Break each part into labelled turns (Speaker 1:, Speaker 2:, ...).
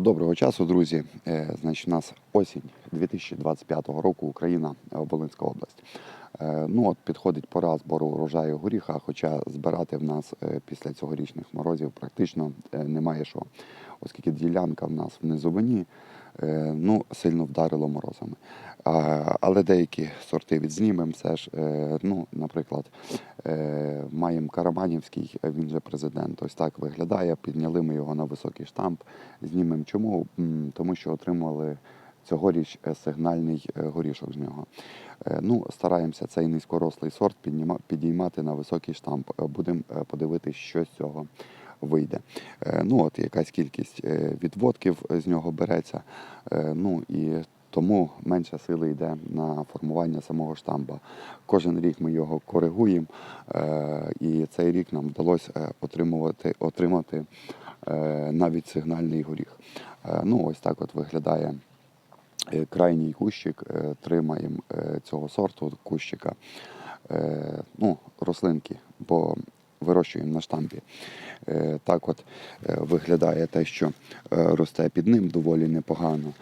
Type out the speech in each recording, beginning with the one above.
Speaker 1: Доброго часу, друзі. Е, Значить, у нас осінь 2025 року, Україна, е, Волинська область. Е, Ну от підходить пора збору урожаю горіха, хоча збирати в нас після цьогорічних морозів практично немає що, оскільки ділянка в нас в низовині, ну, сильно вдарило морозами. Але деякі сорти відзнімемо. Все ж, е, ну, наприклад, е, маємо Караманівський, е, він же президент. Ось так виглядає. Підняли ми його на високий штамп. Знімемо чому? Тому що отримали цьогоріч е, сигнальний е, горішок з нього. Е, Ну, стараємося цей низькорослий сорт підіймати на високий штамп. Е, Будемо е, подивитись, що з цього вийде. Е, Ну, от якась кількість е, відводків з нього береться. Е, Ну і тому менше сили йде на формування самого штамба. Кожен рік ми його коригуємо, і цей рік нам вдалося отримувати, отримати навіть сигнальний горіх. Ну, ось так от виглядає крайній кущик. Тримаємо цього сорту кущика. Ну, рослинки, бо вирощуємо на штампі. Е, Так от е, виглядає те, що е, росте під ним доволі непогано.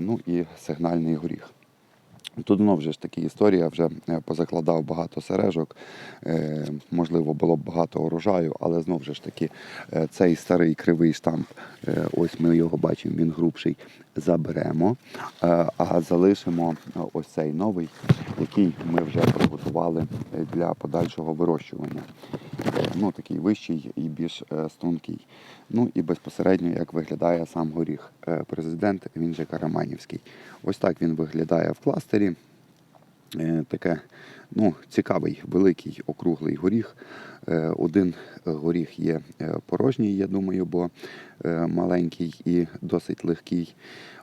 Speaker 1: Ну і сигнальний горіх. Тут знов же ж таки історія, вже позакладав багато сережок, можливо, було б багато урожаю, але знов ж таки цей старий кривий штамп, ось ми його бачимо, він грубший, заберемо, а залишимо ось цей новий, який ми вже приготували для подальшого вирощування. Ну, такий вищий і більш е, стрункий. Ну і безпосередньо, як виглядає сам горіх. Е, Президент, він же Караманівський. Ось так він виглядає в кластері. Е, Таке ну, цікавий, великий округлий горіх. Один горіх є порожній, я думаю, бо маленький і досить легкий.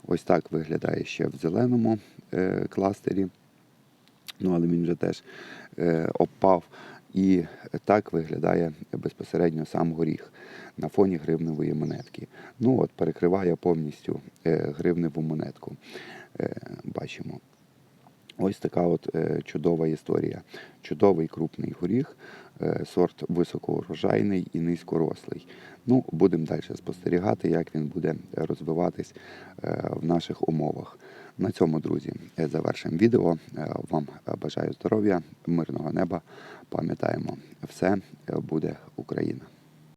Speaker 1: Ось так виглядає ще в зеленому кластері. Ну, але він вже теж обпав. І так виглядає безпосередньо сам горіх на фоні гривневої монетки. Ну от перекриває повністю е, гривневу монетку. Е, бачимо. Ось така от е, чудова історія. Чудовий крупний горіх, е, сорт високоурожайний і низькорослий. Ну, будемо далі спостерігати, як він буде розвиватись е, в наших умовах. На цьому, друзі, завершимо відео. Вам бажаю здоров'я, мирного неба. Пам'ятаємо, все буде Україна.